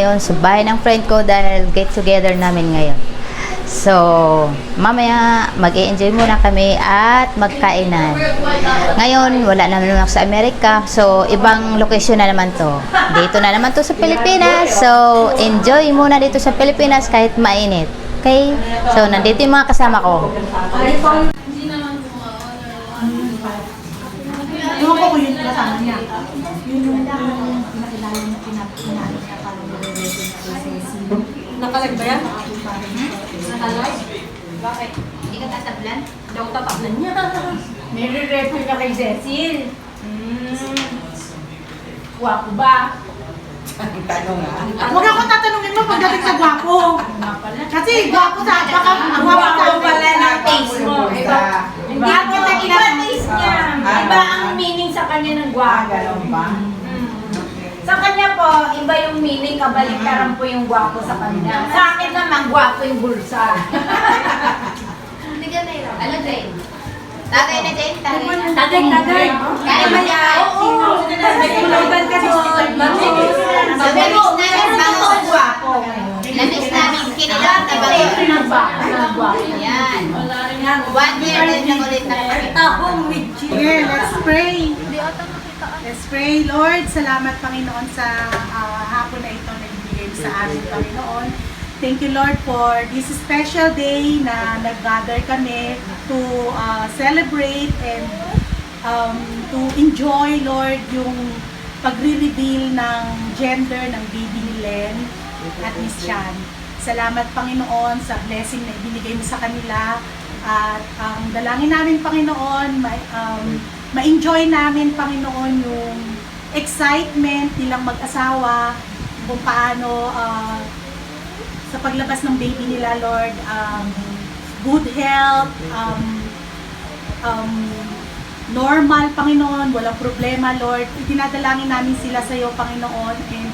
Ngayon, sa bahay ng friend ko dahil get together namin ngayon. So, mamaya mag enjoy muna kami at magkainan. Ngayon, wala naman ako sa Amerika. So, ibang location na naman to. Dito na naman to sa Pilipinas. So, enjoy muna dito sa Pilipinas kahit mainit. Okay? So, nandito yung mga kasama ko. Ewan ko kung yun kasama niya. Yun yung, yun yung pinakilala niya, pinakilala niya para nire-ready na kay Ceci. Nakalag ba yan? Nakalag? Bakit? Hindi ka tatablan? Daw tataklan niya. Nire-ready ka kay Cecil. Hmm. Wapo ba? Huwag ako tatanungin mo pagdating sa gwapo. Kasi gwapo sa, baka Ang gwapo sa pala ng taste mo. Iba. Hindi ako iba taste niya. Iba ang meaning sa kanya ng gwapo. Hmm. Sa kanya po, iba yung meaning, kabaliktaran po yung gwapo sa kanya. Sa akin naman, gwapo yung bulsa. Hindi ka na yun. Ano, Jane? Tagay na, Jane? Tagay na. Tagay, tagay. Kaya ba yan? Oo. Nagkulugan ka doon. So, na-mix namin bango. gwapo. Na-mix namin kinilang na bango. Yan. One year din na ulit na Tahong with let's pray. Let's pray. Lord, salamat Panginoon sa ah, hapon na ito na ibigay sa amin, Panginoon. Thank you, Lord, for this special day na nag-gather kami to ah, celebrate and um, to enjoy, Lord, yung pagre-reveal ng gender ng baby ni Len at Miss Chan. Salamat, Panginoon, sa blessing na ibinigay mo sa kanila. At ang dalangin namin, Panginoon, ma- um, ma-enjoy namin, Panginoon, yung excitement nilang mag-asawa, kung paano ah, sa paglabas ng baby nila, Lord, um, good health, um, um, normal, Panginoon, walang problema, Lord. Itinadalangin namin sila sa iyo, Panginoon, and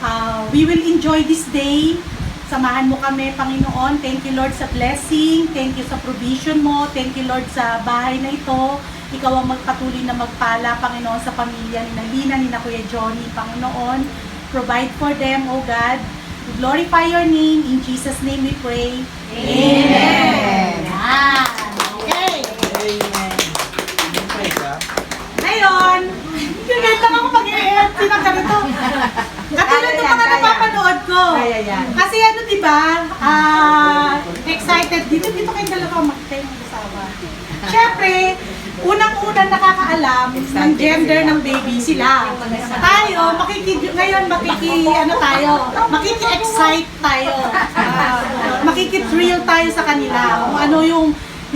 uh, we will enjoy this day. Samahan mo kami, Panginoon. Thank you, Lord, sa blessing. Thank you sa provision mo. Thank you, Lord, sa bahay na ito. Ikaw ang magpatuloy na magpala, Panginoon, sa pamilya ni Nalina, ni na Kuya Johnny, Panginoon. Provide for them, O God. We glorify your name. In Jesus' name we pray. Amen. Yan. Okay. Ngayon, ganyan lang ako mag-i-edit ng ganito. Katulad ng mga napapanood ko. Kasi ano, di ba, ah, excited. Dito, dito kayong dalawa makikita yung asawa. Siyempre, unang-unang nakakaalam ng gender ng baby sila. Tayo, makiki, ngayon makiki, ano tayo, makiki-excite tayo. Ah, makiki-thrill tayo sa kanila. Kung ano yung,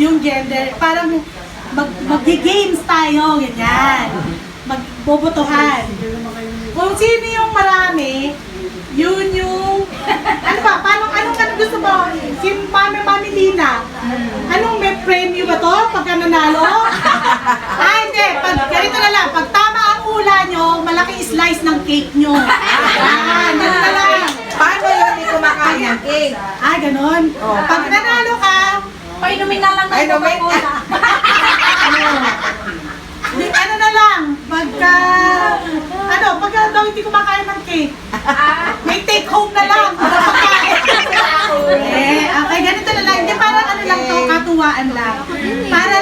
yung gender. Parang mag, mag-games tayo, ganyan. Magbobotohan. Kung sino yung marami, yun yung, ano ba, paano, anong, anong gusto mo? Si Mami Mami Lina, anong may premyo ba to pagka nanalo? Ah, hindi, pag, ganito na lang, pag tama ang ula nyo, malaki slice ng cake nyo. Ah, ganun na lang. Paano yun hindi kumakain ng cake? Ah, ganun. Pag nanalo ka, Painumin na lang ng Ay, no, wait. Coca-Cola. Di, ano na lang, pagka, ano, pagka daw hindi kumakain ng cake, may take home na lang. eh, okay, ganito na lang. Hindi, parang ano lang to, katuwaan lang. Para lang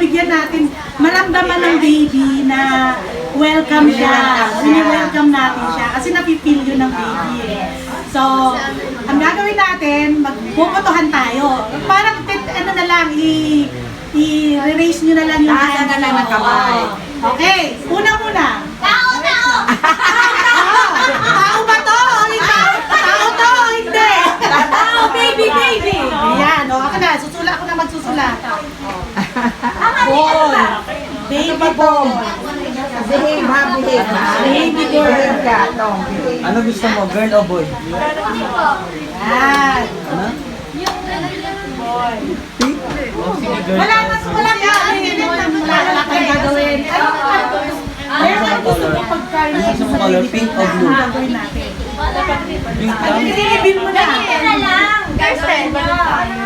mabigyan natin, maramdaman ng baby na welcome siya. Ini-welcome natin siya. Kasi napipil yun ng baby eh. So, ang gagawin natin, magbubotohan tayo. Parang, tit- ano na lang, i- i-raise nyo na lang yung Taasan na lang ng kamay. Okay, una-una. Tao, tao! Ah, tao ba to o hindi? Tao to o hindi? Tao, baby, baby! Ayan, o ako na, susula ako na magsusula. Ball. Baby ball. Behave ha, behave ha. Baby girl. Behave ka, Tom. Ano gusto mo, girl o boy? Ayan. Ano? Wala na, wala na, ano yun, wala tayong gagawin. Ano, ano, Meron ang gusto mo pagkain Ano gusto mo color, pink o blue? Gagawin natin. Pink Ano, lang? mo na. na lang! Girlfriend nyo!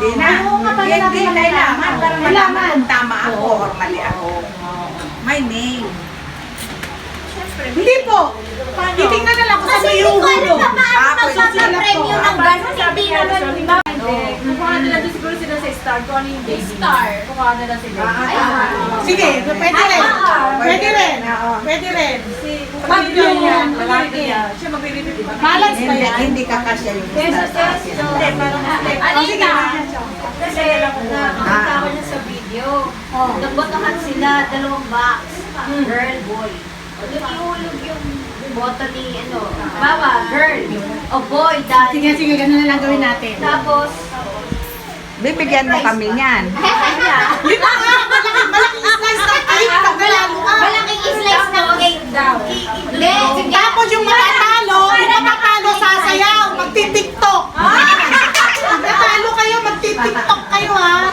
Hindi na. Hindi kailangan para malaman kung tama ako or mali ako. My name. Hindi po. Titingnan na lang ko sa. Kasi hindi ko alam pa paano magpapapremyo ng gano'n. Hindi naman. Kukuha nila doon siguro sila sa star. Kung ano yung baby. Star. Kukuha nila sila. Sige, pwede rin. Pwede rin. Pwede rin. Si pag yung Malaki yan. Siya di ba? balance ba Hindi, yan? hindi ka kasya yung stars. Hindi, parang Anita, kasi nakita ko na sa video. Nagbotohan sila, dalawang box. Girl, boy. Ihulog yung boto ni, ano, bawa, girl. O boy, dahil. Sige, sige, ganun na lang gawin natin. Tapos, Bibigyan mo kami niyan. Na nga, malaking, malaking slice ng cake. Tagalalo ka. malaking slice ng cake daw. Hindi, sige. Tapos yung matatalo, yung matatalo sasayaw, magti-tiktok. Pag natalo kayo, magti-tiktok kayo ha.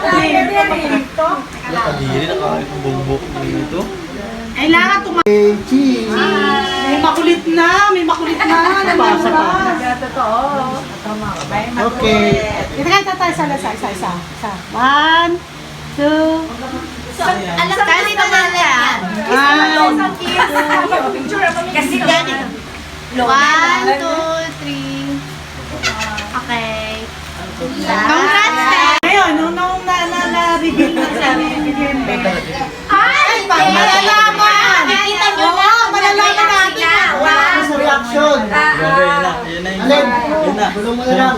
Nakadiri, nakakabubok dito. Tuma... May makulit na, may makulit na. Pasa pa. Okay. Ito kayo tayo sa isa, isa, isa. Isa. One, two, Alam ka naman yan. one. Kasi yan eh. One, two, three. Okay. Congrats! Ngayon, nung, nung na, na, na-reveal na sa bigyan Ay, malalaman. Nakikita nyo na. Malalaman natin. Wow. Sa reaction. Grabe, yun na. Yun na yun. Alin? Yun na. Mo na lang.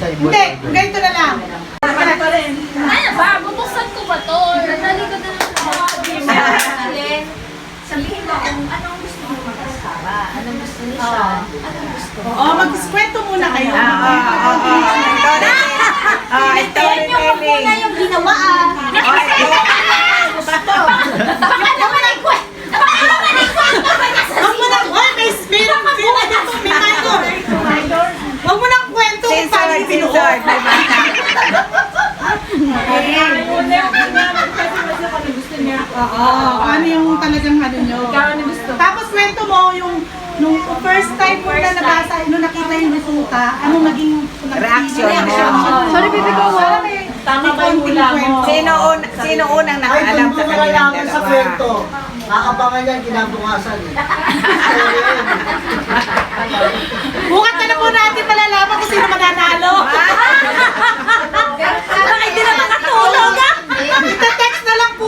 Hindi, ganito na lang. Ano ba? Bubuksan ko ba to? Nadali ko na Alin, sabihin mo kung anong gusto mo mag-asawa. Anong gusto ni. Anong gusto mo. Oo, mag-kwento muna kayo. Ah, ito Yan yung wag muna yung ginawa ah. Gusto. Bakit naman ang kwento? Bakit naman ang kwento ba Huwag mo nang, oy, may meron, sino dito, may minor. Huwag mo nang kwento kung paano yung binuo. May bata. Oo, ano yung talagang ano nyo. Tapos kwento mo yung nung first time mo na nabasa, nung nakita yung resulta, ano naging Reaction mo. Sorry, baby ko. Tama ba yung hula mo? Sino, un, sino unang nakaalam sa kanilang kailangan sa dalawa? kwento, aabangan yan kinabukasan. eh. Bukat na na po natin malalaman kung sino mananalo. Baka hindi na makatulog ah. Ita-text na lang po.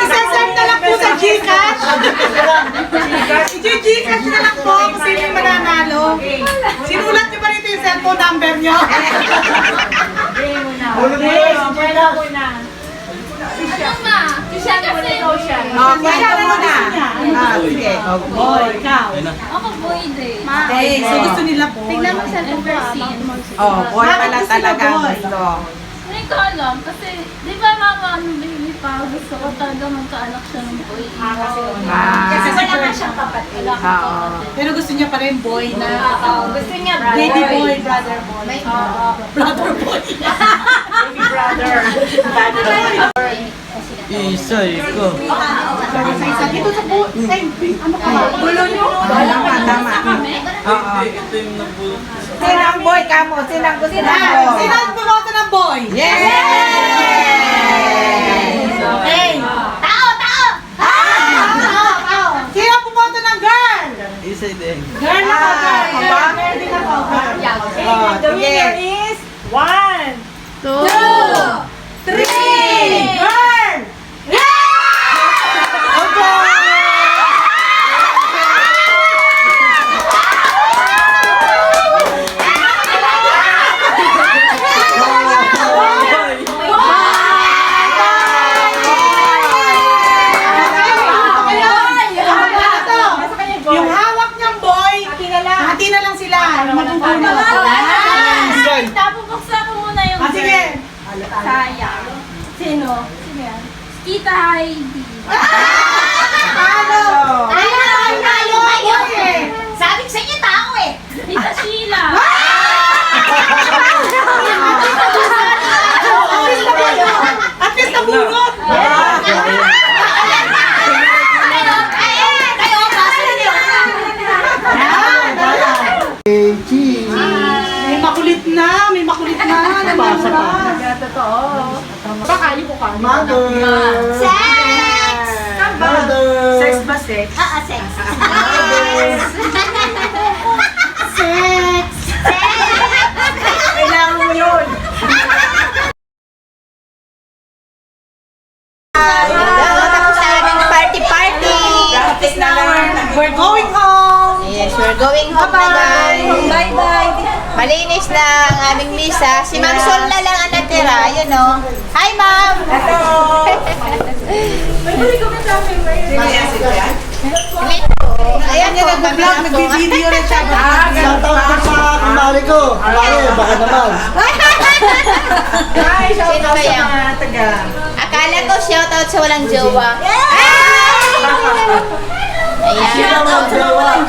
Isa-send na lang po sa Gcash. I-Gcash na lang po kung sino yung mananalo. Sinulat niyo ba rito yung cellphone number niyo? Huli mo na si Gcash. Ano ma? Siya kasi. Oh, kwento mo na. Ah, sige. Boy, ikaw. Na. Ako boy din. Okay, so gusto nila po. Tignan mo sa Oh, boy pala talaga boy? gusto. Hindi ko alam kasi, di ba mama, nung baby pa, gusto ko talaga magkaanak siya ng boy. Ah, kasi Ah, Kasi wala ka siyang kapatid. Pero gusto niya pa rin boy na Oo, gusto niya baby boy, brother boy. Brother boy. Isay ko. Isa-isa. Dito sa. Ay, ano ka ba? Gulo. Tama, tama. Oo. Ito yung nabulot. Sino ang boy ka mo? Sino ang gusto ng Ah, boy? Sino ang bumoto ng boy? Yay! Okay. Tao, tao! Sino ang bumoto ng girl? Isay din. Girl na Ah, girl. aba. Girl din ako. girl. Oh, sige. is one, two, three. Girl! Yung hawak niyang boy, hati na lang sila. Magugulong. Tapos ko muna yung Ah, sige. Sayang. Sino? Sino yan? Kita Heidi. Ay, ay, tayo kayo eh. Sabi ko sa inyo, tao eh! Tita Sheila. At least kaso niyo. May makulit na, may makulit na. Pasa pa. Baka, ko ka. Mother! Sex! Mother! Sex ba sex? Ah, ah, sex. Kailangan mo yun. We're going home. Yes, we're going home guys. Bye-bye. Malinis na ang aming misa. Si Ma'am Sol na lang ang natira. Yun o. Hi, Ma'am! Hello. Ayan po, kami Vlog, na po. nag-video na siya. Shout out ko sa kumari ko. Kumari, baka naman. Hi, shout out sa mga taga. Akala ko shoutout sa walang jowa. Ayan.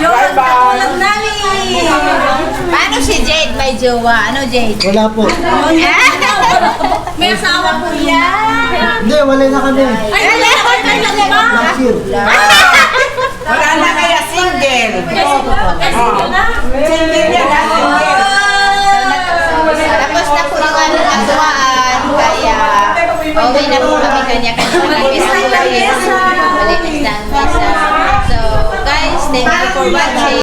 Bye-bye. Paano si Jade may jowa? Ano Jade? Wala po. May asawa po yan. Hindi, wala na kami. Ay, wala na ba? Last year. Wala na kaya single. Na. Single ha, single. Tapos na po yung aming katuwaan. Kaya uwi na po kami kanya-kanya. Malinis na ang mesa. Malinis na ang mesa. So, guys, thank you for watching.